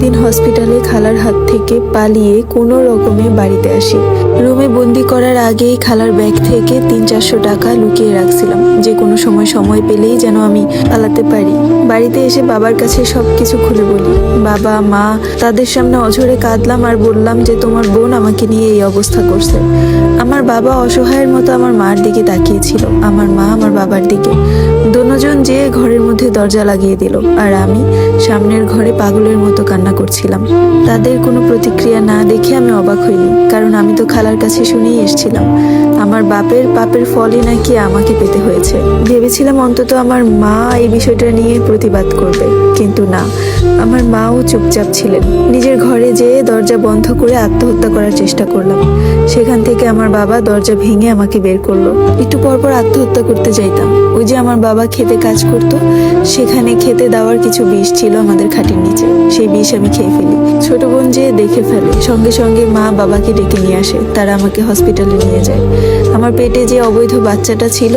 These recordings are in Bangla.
দিন হসপিটালে খালার হাত থেকে পালিয়ে কোনো রকমে বাড়িতে আসি। রুমে বন্দি করার আগেই খালার ব্যাগ থেকে তিন চারশো টাকা লুকিয়ে রাখছিলাম। যে কোনো সময় সময় পেলেই যেন আমি পালাতে পারি। বাড়িতে এসে বাবার কাছে সব কিছু খুলে বলি। বাবা, মা, তাদের সামনে অঝরে কাঁদলাম আর বললাম যে, তোমার বোন আমাকে নিয়ে এই অবস্থা করছে। আমার বাবা অসহায়ের মতো আমার মার দিকে তাকিয়েছিল আমার মা আমার বাবার দিকে। দোনোজন যেয়ে ঘরের মধ্যে দরজা লাগিয়ে দিল, আর আমি সামনের ঘরে পাগলের মতো কান্না করছিলাম। তাদের কোনো প্রতিক্রিয়া না দেখে আমি অবাক হইনি, কারণ আমি তো খালার কাছে শুনেই এসেছিলাম, আমার বাপের পাপের ফলই নাকি আমাকে পেতে হয়েছে। ভেবেছিলাম অন্তত আমার মা এই বিষয়টা নিয়ে প্রতিবাদ করবে, কিন্তু না, আমার মাও চুপচাপ ছিলেন। নিজের ঘরে যেয়ে দরজা বন্ধ করে আত্মহত্যা করার চেষ্টা করলাম। সেখান থেকে আমার বাবা দরজা ভেঙে আমাকে বের করল। একটু পর পর আত্মহত্যা করতে যাইতাম। ওই যে আমার বাবা খেতে কাজ করত, সেখানে খেতে দেওয়ার কিছু বিষ ছিল আমাদের খাটির নিচে। সেই বিষ আমি খেয়ে ফেলি। ছোট বোন যে দেখে ফেলে। সঙ্গে সঙ্গে মা বাবাকে ডেকে নিয়ে আসে। তারা আমাকে হসপিটালে নিয়ে যায়। আমার পেটে যে অবৈধ বাচ্চাটা ছিল,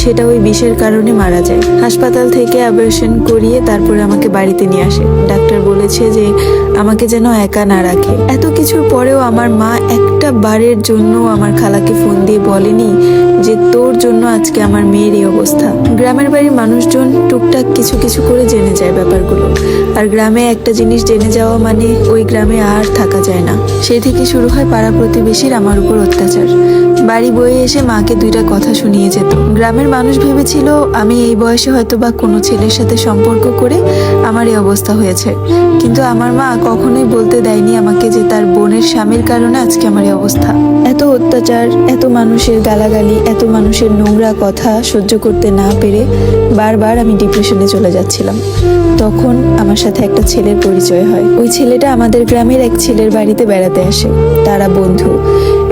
সেটা ওই বিষের কারণে মারা যায়। হাসপাতাল থেকে অপারেশন করিয়ে তারপরে আমাকে বাড়িতে নিয়ে আসে। ডাক্তার বলেছে যে আমাকে যেন একা না রাখে। এত কিছুর পরেও আমার মা একটা বারের জন্য আমার খালাকে ফোন দিয়ে বলেনি যে তোর জন্য আজকে আমার মেয়ের এই অবস্থা। গ্রামের বাড়ির মানুষজন টুকটাক কিছু কিছু করে জেনে যায় ব্যাপারগুলো। আর গ্রামে একটা জিনিস জেনে যাওয়া মানে ওই গ্রামে আর থাকা যায় না। সে থেকে শুরু হয় পাড়া প্রতিবেশীর আমার উপর অত্যাচার। বাড়ি বয়ে এসে মাকে দুইটা কথা শুনিয়ে যেত। গ্রামের মানুষ ভেবেছিল, আমি এই বয়সে হয়তো বা কোনো ছেলের সাথে সম্পর্ক করে আমার এই অবস্থা হয়েছে। কিন্তু আমার মা কখনোই বলতে দেয়নি আমাকে যে তার বোনের স্বামীর কারণে আজকে আমার এই অবস্থা। এত অত্যাচার, এত মানুষের গালাগালি, এত মানুষের নোংরা কথা সহ্য করতে না পেরে বারবার আমি ডিপ্রেশনে চলে যাচ্ছিলাম। তখন আমার সাথে একটা ছেলের পরিচয় হয়। ওই ছেলেটা আমাদের গ্রামের এক ছেলের বাড়িতে বেড়াতে আসে। তারা বন্ধু।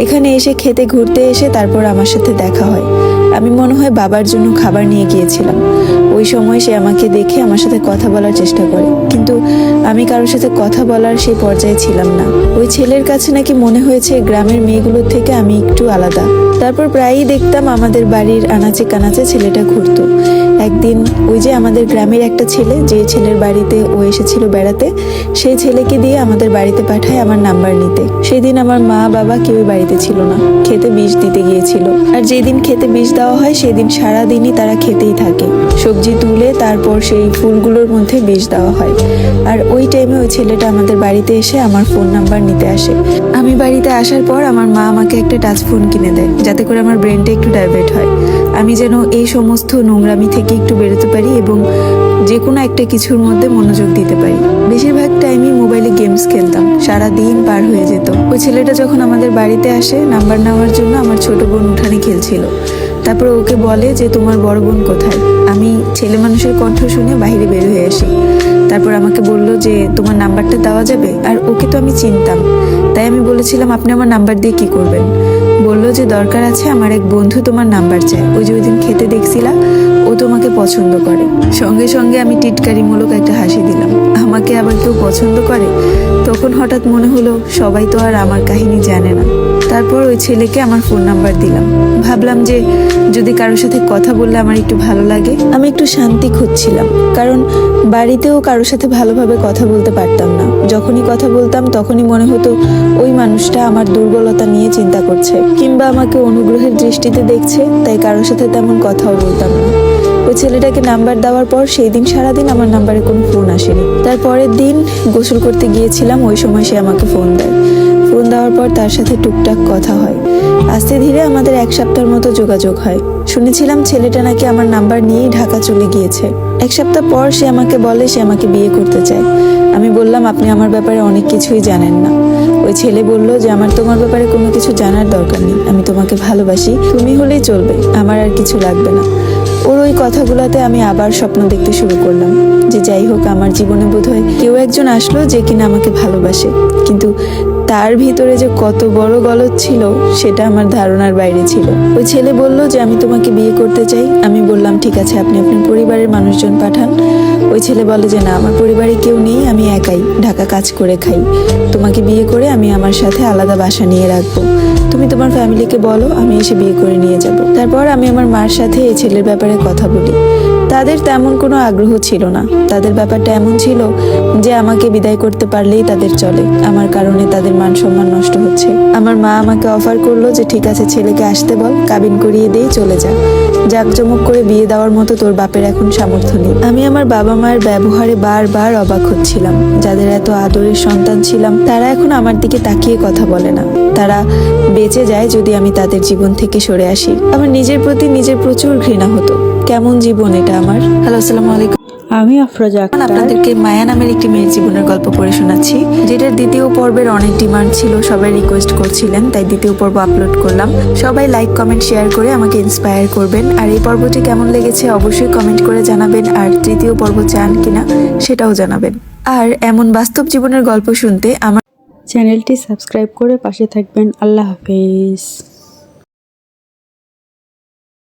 এখানে এসে খেতে ঘুরতে এসে তারপর আমার সাথে দেখা হয়। আমি মনে হয় বাবার জন্য খাবার নিয়ে গিয়েছিলাম। ওই সময় সে আমাকে দেখে আমার সাথে কথা বলার চেষ্টা করে। কিন্তু আমি কারোর সাথে কথা বলার সেই পর্যায়ে ছিলাম না। ওই ছেলের কাছে নাকি মনে হয়েছে গ্রামের মেয়েগুলোর থেকে আমি একটু আলাদা। তারপর প্রায়ই দেখতাম আমাদের বাড়ির আনাচে কানাচে ছেলেটা ঘুরতো। একদিন ওই যে আমাদের গ্রামের একটা ছেলে, যে ছেলের বাড়িতে ও এসেছিল বেড়াতে, সেই ছেলেকে দিয়ে আমাদের বাড়িতে পাঠায় আমার নাম্বার নিতে। সেদিন আমার মা বাবা কেউই বাড়িতে ছিল না। খেতে বিষ দিতে গিয়েছিল। আর যেদিন খেতে বিষ দেওয়া হয়, সেদিন সারা দিনই তারা খেতেই থাকে। সবজি তুলে তারপর সেই ফুলগুলোর মধ্যে বিষ দেওয়া হয়। আর ওই টাইমে ওই ছেলেটা আমাদের বাড়িতে এসে আমার ফোন নাম্বার নিতে আসে। আমি বাড়িতে আসার পর আমার মা আমাকে একটা টাচ ফোন কিনে দেয়, যাতে করে আমার ব্রেনটা একটু ডাইভার্ট হয়। আমি যেন এই সমস্ত নোংরামি থেকে একটু বেরোতে পারি এবং যে কোনো একটা কিছুর মধ্যে মনোযোগ দিতে পারি। বেশিরভাগ টাইমই মোবাইলে গেমস খেলতাম, সারা দিন পার হয়ে যেত। ওই ছেলেটা যখন আমাদের বাড়িতে আসে নাম্বার নেওয়ার জন্য আমার ছোট বোন উঠানে খেলছিল। তারপর ওকে বলে যে, তোমার বড় বোন কোথায়? আমি ছেলে মানুষের কণ্ঠ শুনে বাইরে বের হয়ে আসি। তারপর আমাকে বলল যে, তোমার নাম্বারটা দেওয়া যাবে? আর ওকে তো আমি চিনতাম। তাই আমি বলেছিলাম, আপনি আমার নাম্বার দিয়ে কি করবেন? বলল যে, দরকার আছে আমার এক বন্ধু তোমার নাম্বার চায়। ওই যে ওই দিন খেতে দেখছিলা, ও তোমাকে পছন্দ করে। সঙ্গে সঙ্গে আমি টিটকারিমূলক একটা হাসি দিলাম। আমাকে আবার কেউ পছন্দ করে? তখন হঠাৎ মনে হলো, সবাই তো আর আমার কাহিনী জানে না। তারপর ওই ছেলেকে আমার ফোন নাম্বার দিলাম। ভাবলাম যে যদি কারোর সাথে কথা বললে আমার একটু ভালো লাগে। আমি একটু শান্তি খুঁজছিলাম, কারণ বাড়িতেও কারোর সাথে ভালোভাবে কথা বলতে পারতাম না। যখনই কথা বলতাম তখনই মনে হতো ওই মানুষটা আমার দুর্বলতা নিয়ে চিন্তা করছে, কিংবা আমাকে অনুগ্রহের দৃষ্টিতে দেখছে, তাই কারোর সাথে তেমন কথাও বলতাম না। ওই ছেলেটাকে নাম্বার দেওয়ার পর সেই দিন সারাদিন আমার নাম্বারে কোনো ফোন আসেনি। তার পরের দিন গোসল করতে গিয়েছিলাম, ওই সময় সে আমাকে ফোন দেয়। পর তার সাথে টুকটাক কথা হয়। আস্তে ধীরে আমাদের এক সপ্তাহের মতো যোগাযোগ হয়। শুনেছিলাম ছেলেটা নাকি আমার নাম্বার নিয়েই ঢাকা চলে গিয়েছে। এক সপ্তাহ পর সে আমাকে বলে সে আমাকে বিয়ে করতে চায়। আমি বললাম, আপনি আমার ব্যাপারে অনেক কিছুই জানেন না। ওই ছেলে বলল যে, আমার তোমার ব্যাপারে কোনো কিছু জানার দরকার নেই। আমি তোমাকে ভালোবাসি। তুমি হলেই চলবে। আমার আর কিছু লাগবে না। ওর ওই কথাগুলোতে আমি আবার স্বপ্ন দেখতে শুরু করলাম যে, যাই হোক, আমার জীবনে বোধহয় কেউ একজন আসলো যে কিনা আমাকে ভালোবাসে। কিন্তু তার ভিতরে যে কত বড় গলত ছিল, সেটা আমার ধারণার বাইরে ছিল। ওই ছেলে বলল যে, আমি তোমাকে বিয়ে করতে চাই। আমি বললাম, ঠিক আছে, আপনি আপনার পরিবারের মানুষজন পাঠান। ওই ছেলে বলে যে, না, আমার পরিবারে কেউ নেই, আমি একাই ঢাকা কাজ করে খাই। তোমাকে বিয়ে করে আমার সাথে আলাদা বাসা নিয়ে রাখব। তুমি তোমার ফ্যামিলিকে বলো, আমি এসে বিয়ে করে নিয়ে যাব। তারপর আমি আমার মার সাথে এই ছেলের ব্যাপারে কথা বলি। তাদের তেমন কোনো আগ্রহ ছিল না। তাদের ব্যাপারটা এমন ছিল যে আমাকে বিদায় করতে পারলেই তাদের চলে। আমার কারণে তাদের মান সম্মান নষ্ট হচ্ছে। আমার মা আমাকে অফার করল যে, ঠিক আছে, ছেলেকে আসতে বল কাবিন করিয়ে দেই, চলে যা। জাঁকজমক করে বিয়ে দেওয়ার মতো তোর বাপের এখন সামর্থ্য নেই। আমি আমার বাবা মায়ের ব্যবহারে বারবার অবাক হচ্ছিলাম। যাদের এত আদরের সন্তান ছিলাম, তারা এখন আমার দিকে তাকিয়ে কথা বলে না। তারা বেঁচে যায় যদি আমি তাদের জীবন থেকে সরে আসি। আমার নিজের প্রতি নিজের প্রচুর ঘৃণা হতো। কেমন জীবন এটা আমার? হ্যালো, আসসালামু আলাইকুম। আমি আফরোজা এখন আপনাদেরকে মায়া নামের একটি মেয়ের জীবনের গল্প পড়ে শোনাচ্ছি। যেটার দ্বিতীয় পর্বের অনেক ডিমান্ড ছিল সবাই রিকোয়েস্ট করছিলেন তাই দ্বিতীয় পর্ব আপলোড করলাম। সবাই লাইক কমেন্ট শেয়ার করে আমাকে ইন্সপায়ার করবেন। আর এই পর্বটি কেমন লেগেছে অবশ্যই কমেন্ট করে জানাবেন। আর তৃতীয় পর্ব চান কিনা সেটাও জানাবেন। আর এমন বাস্তব জীবনের গল্প শুনতে আমার চ্যানেলটি সাবস্ক্রাইব করে পাশে থাকবেন। আল্লাহ হাফেজ।